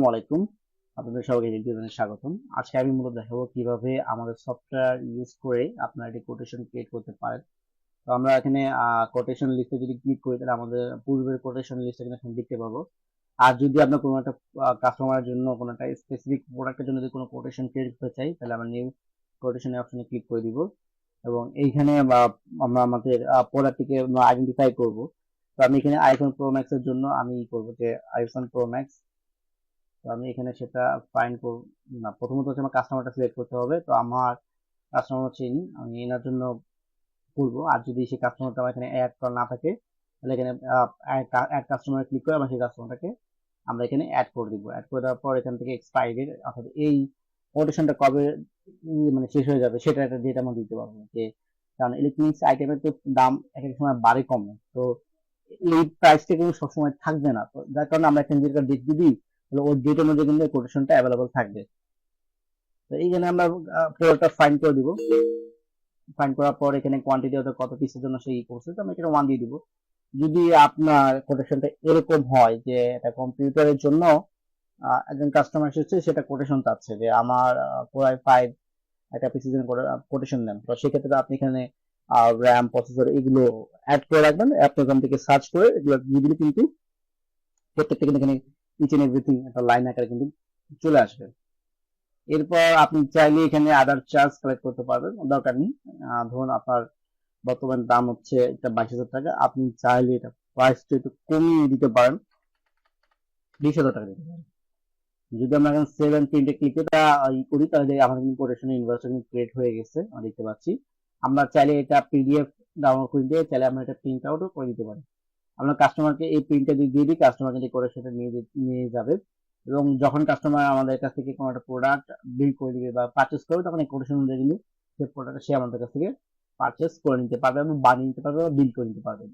আসসালামু আলাইকুম। আপনাদের সবাইকে ভিডিওতে স্বাগতম। আজকে আমি মূলত দেখাবো কীভাবে আমাদের সফটওয়্যার ইউজ করে আপনারা একটি কোটেশন ক্রিয়েট করতে পারেন। তো আমরা এখানে কোটেশন লিস্টে যদি ক্লিক করি, তাহলে আমাদের পূর্বের কোটেশন লিস্ট এখানে এখন দেখতে পাবো। আর যদি আমরা কোনো একটা কাস্টমারের জন্য, কোনো একটা স্পেসিফিক প্রোডাক্টের জন্য যদি কোনো কোটেশন ক্রিয়েট করতে চাই, তাহলে আমরা নিউ কোটেশন অপশনে ক্লিক করে দিব। এবং এইখানে আমরা আমাদের প্রোডাক্টটিকে আইডেন্টিফাই করব। তো আমি এখানে আইফোন প্রো ম্যাক্স এর জন্য আমি করব যে আইফোন প্রো ম্যাক্স তো আমি এখানে সেটা ফাইন করব, না, প্রথমত হচ্ছে আমার কাস্টমারটা সিলেক্ট করতে হবে। তো আমার কাস্টমার হচ্ছে ইনি, আমি এনার জন্য করব আর যদি সেই কাস্টমারটা আমার এখানে অ্যাড করা না থাকে, তাহলে এখানে অ্যাড কাস্টমার ক্লিক করে আমার সেই কাস্টমারটাকে আমরা এখানে অ্যাড করে দিব। অ্যাড করে দেওয়ার পর এখান থেকে এক্সপায়ারি অর্থাৎ এই কোটেশনটা কবে মানে শেষ হয়ে যাবে সেটা একটা ডেট আমরা দিতে পারব। যে, কারণ ইলেকট্রনিক্স আইটেমের তো দাম এক এক সময় বাড়ে কমে। তো এই প্রাইসটা কিন্তু সবসময় থাকবে না। তো যার কারণে আমরা এখানে যেটা ডেট দিবি তাহলে ওই ডেটের মধ্যে কিন্তু কোটেশনটা অ্যাভেলেবল থাকবে। তো এইখানে আমরা প্রোডাক্টটা ফাইন করে দিব। ফাইন করার পর এখানে কোয়ান্টিটি অর্থাৎ কত পিসের জন্য সেই করছে, তো আমরা এখানে ওয়ান দিয়ে দিব। যদি আপনার কোটেশনটা এরকম হয় যে এটা কম্পিউটারের জন্য একজন কাস্টমার এসেছে, সেটা কোটেশন চাচ্ছে যে আমার কোরআই ফাইভ একটা পিসির জন্য কোটেশন নেন। তো সেক্ষেত্রে আপনি এখানে র্যাম প্রসেসর এগুলো অ্যাড করে রাখবেন। আপনি ওখান থেকে সার্চ করে এগুলো কিন্তু, প্রত্যেকটা কিন্তু এখানে ইচ এন্ড এভরিথিং একটা লাইন আকারে কিন্তু চলে আসবে। এরপর আপনি চাইলে এখানে আদার চার্জ কালেক্ট করতে পারবেন, দরকার নেই। ধরুন আপনার বর্তমান দাম হচ্ছে এটা বাইশ হাজার টাকা, আপনি চাইলে এটা প্রাইসটা একটু কমিয়ে দিতে পারেন। বিশ হাজার টাকা দিতে পারেন। যদি আমরা এখন সেভেন প্রিন্টে ক্লিক করি, তাহলে আমাদের কিন্তু কোটেশন ইনভার্সন ক্রিয়েট হয়ে গেছে, আমরা দেখতে পাচ্ছি। আমরা চাইলে এটা পিডিএফ ডাউনলোড করে দিয়ে, চাইলে আমরা এটা প্রিন্ট আউটও করে দিতে পারি। আমরা কাস্টমারকে এই প্রিন্টটা দিয়ে দিয়ে দিই কাস্টমার কিন্তু সেটা নিয়ে নিয়ে যাবে। এবং যখন কাস্টমার আমাদের কাছ থেকে কোনো একটা প্রোডাক্ট বিল করে দিবে বা পারচেস করবে, তখন এই কোটেশন অনুযায়ী কিন্তু সেই প্রোডাক্ট সে আমাদের কাছ থেকে পারচেস করে নিতে পারবে এবং বানিয়ে নিতে পারবে বা বিল করে নিতে পারবে।